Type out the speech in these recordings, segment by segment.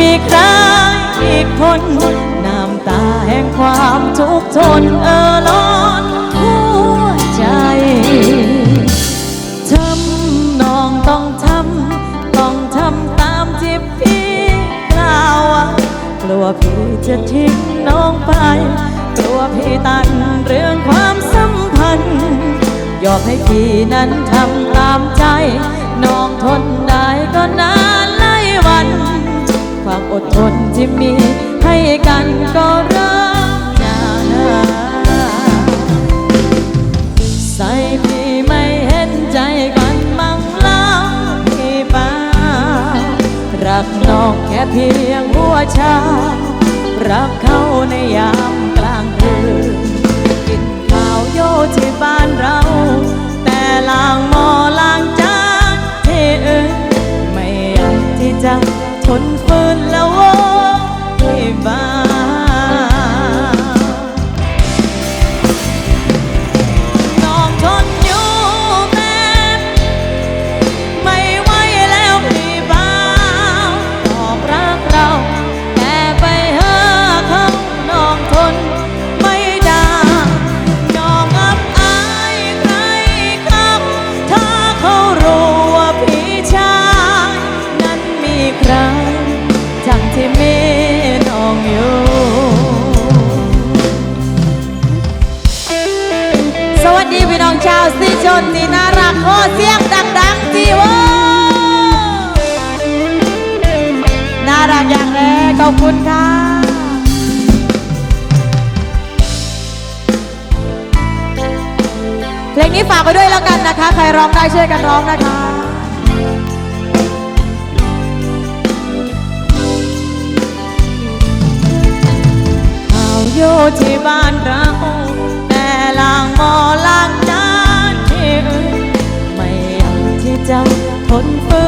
มีใครอีกคนน้ำตาแห่งความทุกข์ทนเออล้อนหัวใจทำน้องต้องทำต้องทำตามที่พี่กล่าวกลัวพี่จะทิ้งน้องไป กลัวพี่ตันเรื่องความสัมพันธ์ ยอมให้พี่นั้นทำตามใจ น้องทนได้ก็นานหลา ความอดทนที่มีให้กันก็เริ่มจะนานใส่พี่ไม่เห็นใจกันบ้างแล้วพี่ป้ารักน้องแค่เพียงหัวชา รักเขาในยามกลางคืนกินข้าวโยที่บ้านเรา แต่ล้างหม้อล้างจานที่อื่นไม่อยากที่จะ สีชนที่น่ารักขอเสียงดังๆทีโวน่ารักอย่างแรกขอบคุณค่ะเพลงนี้ฝากไปด้วยแล้วกันนะคะ ใครร้องได้ช่วยกันร้องนะคะข่าอยู่ที่บ้านเราแต่ลางมองากที่จทนฝืนแ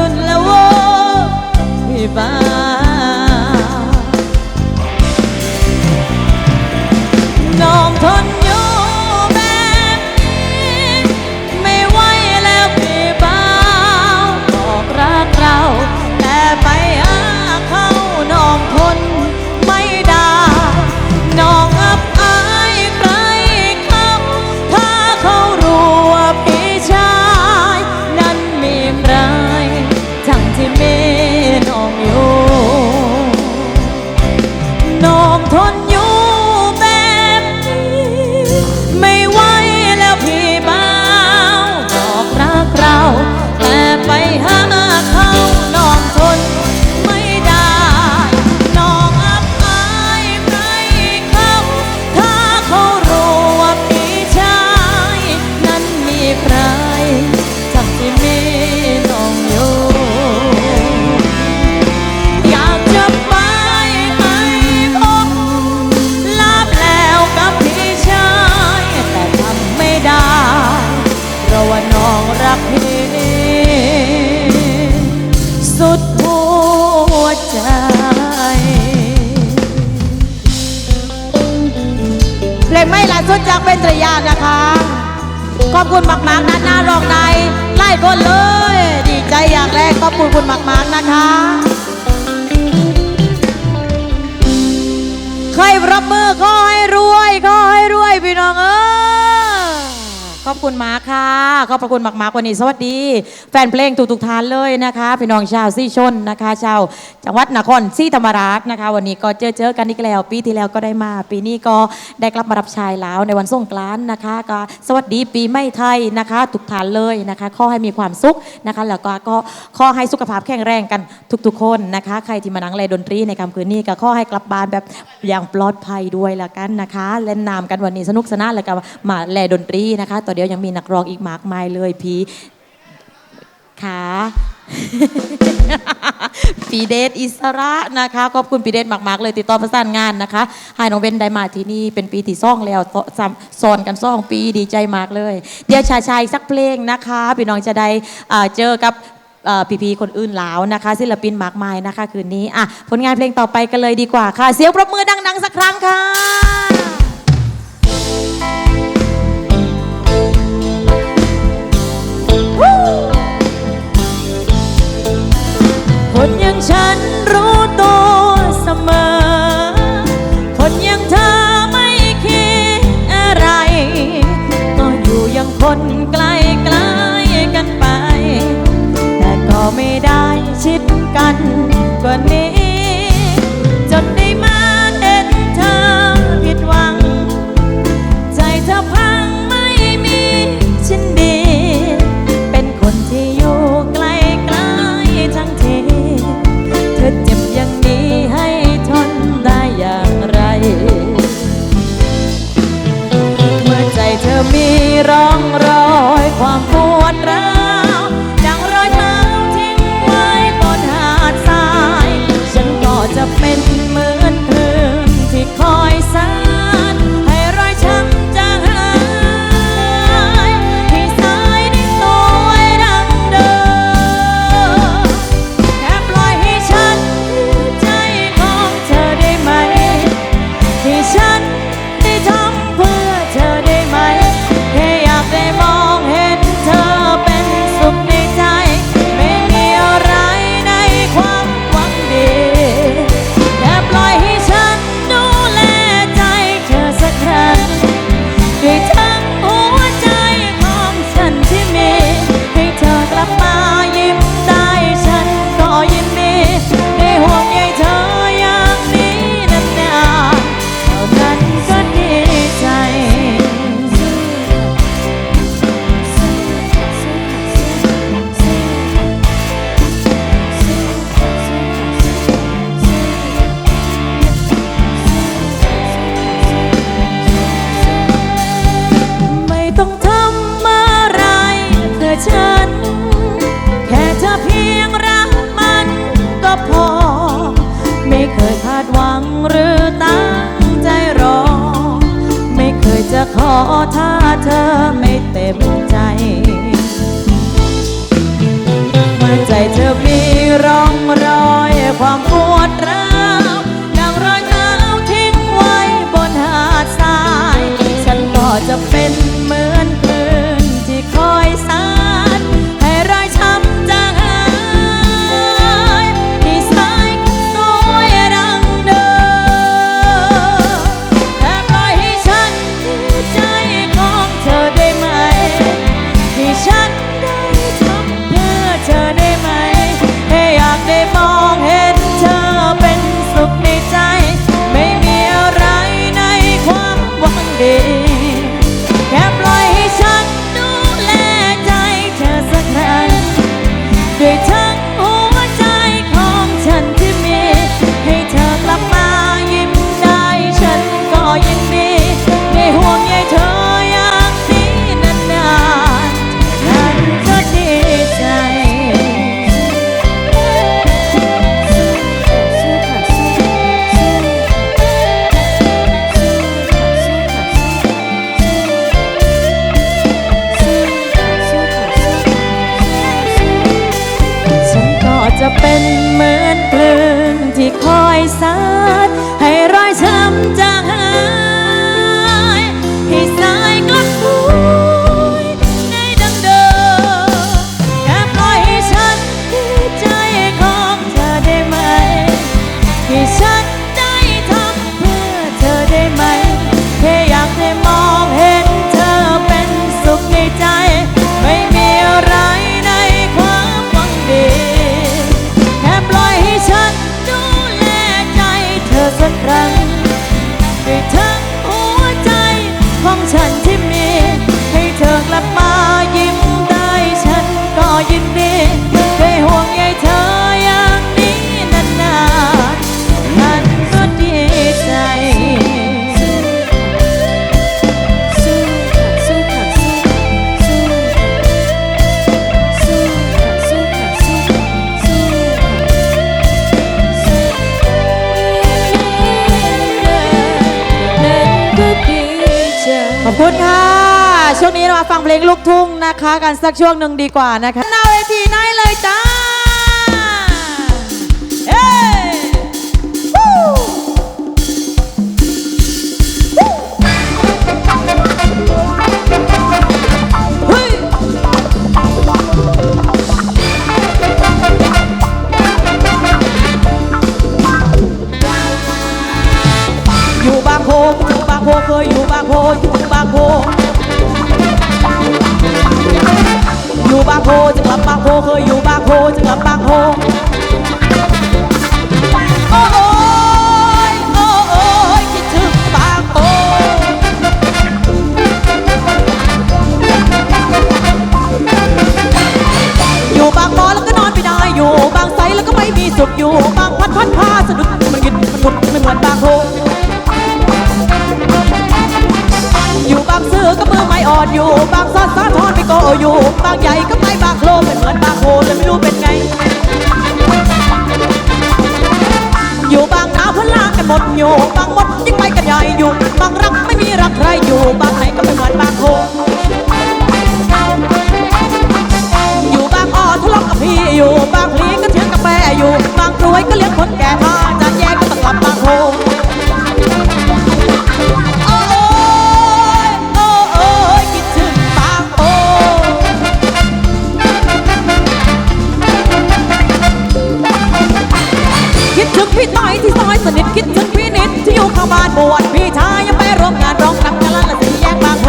ไม่ล่าสุดจากเป็นตรยานนะคะ ขอบคุณมากๆนะหน้ารองในไล่คนเลย ดีใจอย่างแรกขอบคุณคุณมากๆนะคะใครรับมือขอให้รวยขอให้รวยพี่น้องเอ้ย อบคุณมากค่ะ ขอบพระคุณมากๆวันนี้ สวัสดี แฟนเพลงทุกทุกท่านเลยนะคะพี่น้องชาวซี่ชนนะคะชาวจังหวัดนครศรีธรรมราชนะคะ วันนี้ก็เจอเจอกันอีกแล้ว ปีที่แล้วก็ได้มา ปีนี้ก็ได้กลับมารับชายแล้วในวันสงกรานต์นะคะ ก็สวัสดีปีใหม่ไทยนะคะทุกท่านเลยนะคะขอให้มีความสุขนะคะแล้วก็ก็ขอให้สุขภาพแข็งแรงกันทุกๆ คนนะคะ ใครที่มานั่งเล่นดนตรีในค่ำคืนนี้ก็ขอให้กลับบ้านแบบอย่างปลอดภัยด้วยละกันนะคะ เล่นน้ำกันวันนี้สนุกสนานแล้วก็มาแลดนตรีนะคะต่อเดียวยังมีนักร้องอีกมากมายเลยพี่ขาปีเดชอิสระนะคะขอบคุณปีเดชมากๆ เลยติดต่อประสานงานนะคะให้น้องเบนได้มาที่นี่เป็นปีที่ซ่องแล้วซ้อนกันซ่องปีดีใจมากเลย เดี๋ยวชายชายสักเพลงนะคะพี่น้องจะได้เจอกับพีพีคนอื่นแล้วนะคะ ศิลปินมากมายนะคะ คืนนี้อะผลงานเพลงต่อไปกันเลยดีกว่าค่ะ เสียงปรบมือดัง ๆ สักครั้งค่ะาฟังเพลงลูกทุ่งนะคะ กันสักช่วงหนึ่งดีกว่านะคะหน้าเวทีได้เลยจ้าออยู่บางโพอยู่บางโพเคยอยู่บางโพอยู่บางโพ อยู่บางโพจะกลับบางโพเคยอยู่บางโพจะกลับบางโพโอ้โอยโอ้โอยคิดถึงบางโพอยู่บางมอแล้วก็นอนไม่ได้อยู่บางไซแล้วก็ไม่มีสุขอยู่บางพัดพัดผ้าสะดุดมันกินมันหมดไม่เหมือนบางโพ อก็มือไม้อ่อนอยู่ บางซ่อนซาอทอนไม่กอยู่ บางใหญ่ก็ไม่บางโคลเป็นเหมือนบางโคแต่ไม่รู้เป็นไง อยู่บางน้ำเพื่อลากกันหมดอยู่บางหมดยิ่งไปกันใหญ่อยู่ บางรักไม่มีรักใครอยู่ บางไหนก็ไม่เหมือนบางโคอยู่บางอ่อทะเลาะกับพี่อยู่ บางลีก็เถียงกับแม่อยู่ บางรวยก็เลี้ยงคนแก่มาจะแยกก็ต้องกลับบางโค พี่ต้อยที่ซอยสนิทคิดถึงพี่นิดที่อยู่ข้างบ้านบวชพี่ชายยังไปร่วมงานร้องนำกันละสีแยกบางโพ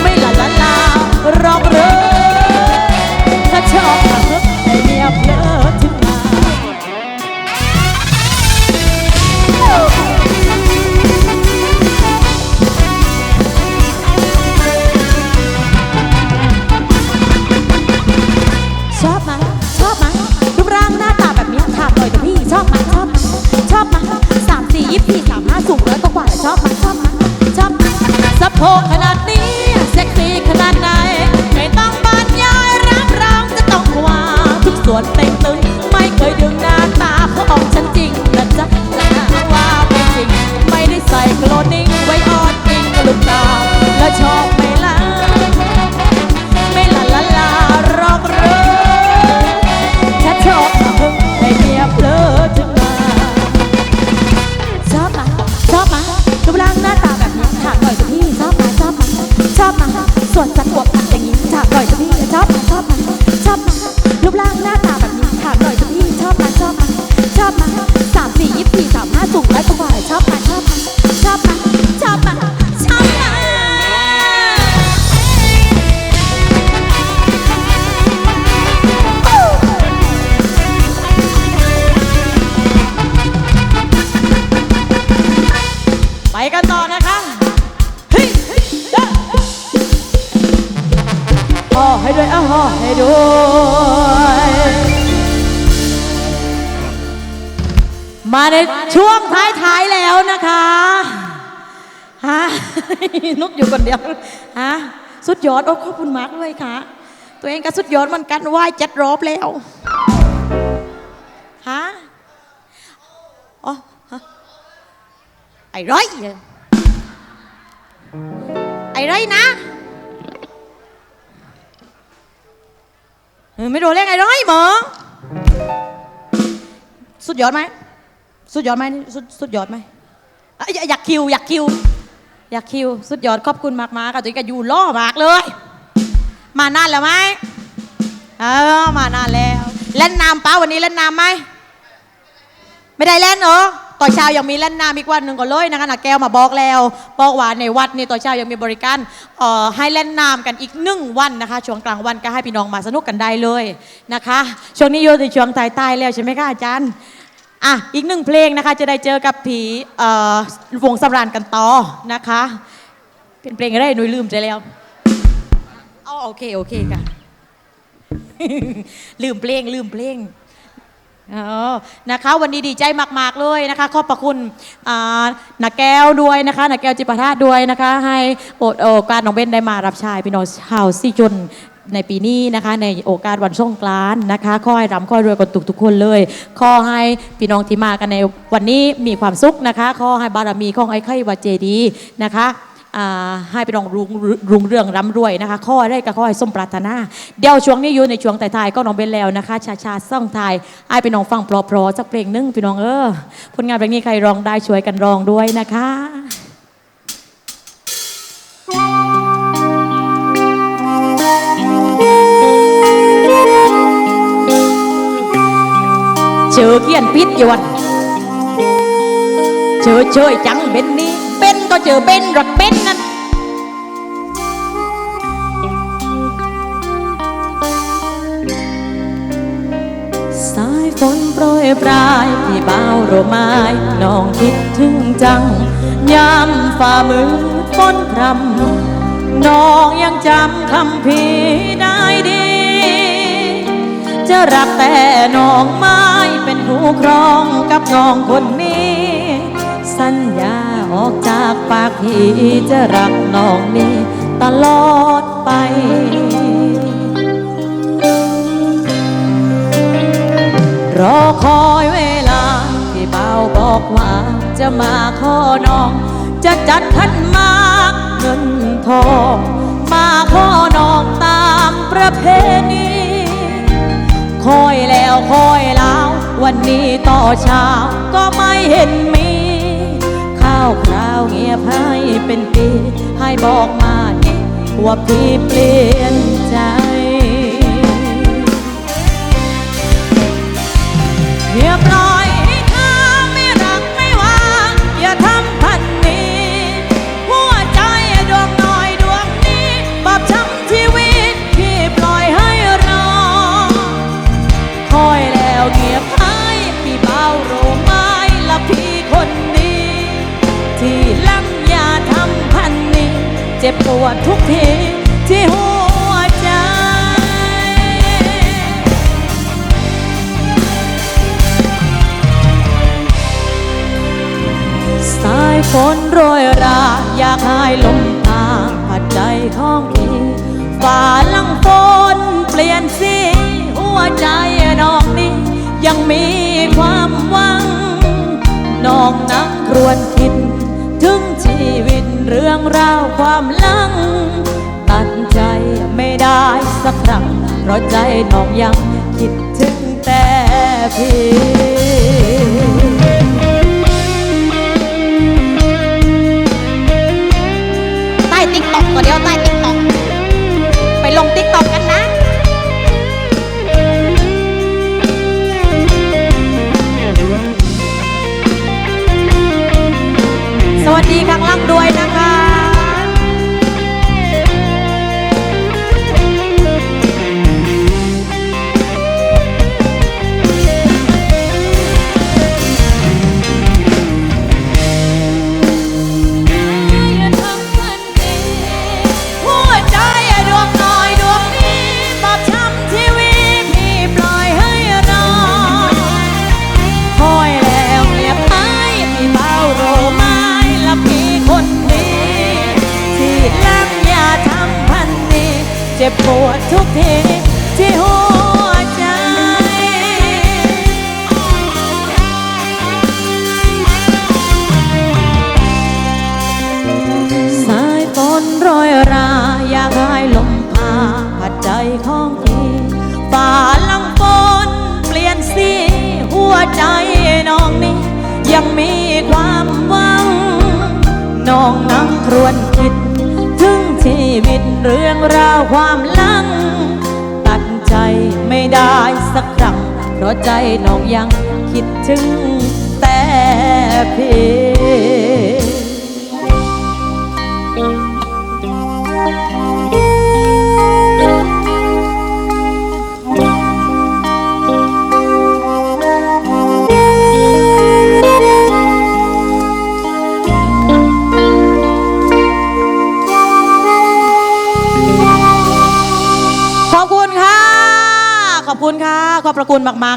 ไม่ละลาลาร้องเรือถ้าชอบ โคขนาด ไปกันต่อนะคะเฮ้ยเฮ้ยเด้อห่อให้ด้วยอะห่อให้ด้วยมาในช่วงท้ายๆแล้วนะคะฮะนุกอยู่คนเดียวฮะสุดยอดโอ้ขอบคุณมากเลยค่ะ ตัวเองก็สุดยอดเหมันกันไหว้เจ็ดรอบแล้วฮะอ๋อฮะ ไอ้ร้อยไอ้ร้อยนะไม่โดนเรียกไอ้ร้อยเหมอสุดยอดไหมสุดยอดไหมสุดสุดยอดไหมอยากคิว อยากคิว อยากคิว สุดยอดขอบคุณมากมาค่ะตัวเองก็อยู่ล่อมากเลย มานานแล้วไหมเออมานานแล้ว เล่นน้ำป้าวันนี้เล่นน้ำไหม ไม่ได้เล่นเหรอ ต่อเช้ายังมีเล่นน้ำอีกวันหนึ่งก็เลยนะคะนะแก้วมาบอกแล้วบอกว่าในวัดนี่ต่อเช้ายังมีบริการเอ่อให้เล่นน้ำกันอีกหนึ่งวันนะคะช่วงกลางวันก็ให้พี่น้องมาสนุกกันได้เลยนะคะช่วงนี้อยู่ในช่วงตายตายๆแล้วใช่ไหมคะอาจารย์อะอีกหนึ่งเพลงนะคะจะได้เจอกับผีเอ่อวงสำรานกันต่อนะคะ เป็นเพลงอะไรหนุ่ยลืมใจแล้วอ๋อโอเคโอเคค่ะลืมเพลงลืมเพลง อ๋อนะคะ วันนี้ดีใจมาก ๆ เลยนะคะ ขอบพระคุณอ่านาแก้วด้วยนะคะนาแก้วจิปาถาด้วยนะคะ ให้โอโอกาสน้องเบนได้มารับใชายพี่น้องชาวซี่จนในปีนี้นะคะ ในโอกาสวันสงกรานต์นะคะขอให้รำขอให้รวยกันทุกๆคนเลยขอให้พี่น้องที่มากันในวันนี้มีความสุขนะคะขอให้บารมีของไอ้ไข่วัดเจดีนะคะ ให้พี่น้องรุงรุงเรื่องร่ำรวยนะคะ ข้อได้ก็ข้อให้สมปรารถนา เดี๋ยวช่วงนี้อยู่ในช่วงท้ายๆก็น้องเบนแล้วนะคะ ชาชาซ่องทายให้พี่น้องฟังเพราะๆสักเพลงนึงพี่น้องเออผลงานเพลงนี้ใครร้องได้ช่วยกันร้องด้วยนะคะเจอเขียนปิดอยู่วันเจอเชยจังเป็นนี้เป็นก็เจอเป็นรถเป็น ปรยปลายที่เบาโรไม้น้องคิดถึงจังยามฝ่ามือฝนพรำน้องยังจำคำพี่ได้ดี จะรักแต่น้องไม้เป็นผู้ครองกับน้องคนนี้ สัญญาออกจากปากพี่จะรักน้องนี้ตลอดไป คอยเวลา ที่เบาบอกว่าจะมาขอน้อง จะจัดขันมากเงินทอง มาขอน้องตามประเพณีคอยแล้วคอยแล้ว วันนี้ต่อเช้าก็ไม่เห็นมี ข้าวคราวเงียบให้เป็นปี ให้บอกมาดิว่าพี่เปลี่ยน วดทุกทีที่หัวใจ สายฝนโรยรา อยากให้ลมพาผัดใจของพี่ฝ่าลังฝนเปลี่ยนสีหัวใจน้องนี้ยังมีความหวัง น้องนั่งครวนคิด เรื่องราวความลัง ตัดใจไม่ได้สักครั้ง เพราะใจน้องยังคิดถึงแต่พี่ใต้ติ๊กตอกก็เดียวใต้ติ๊กตอกไปลงติ๊กตอก ยังมีความหวัง น้องนั่งครวนคิด ถึงชีวิตเรื่องราวความลัง ตัดใจไม่ได้สักครั้ง เพราะใจน้องยังคิดถึงแต่เพียง อบคุณค่ะคุณค่ะขอบพระคุณมาก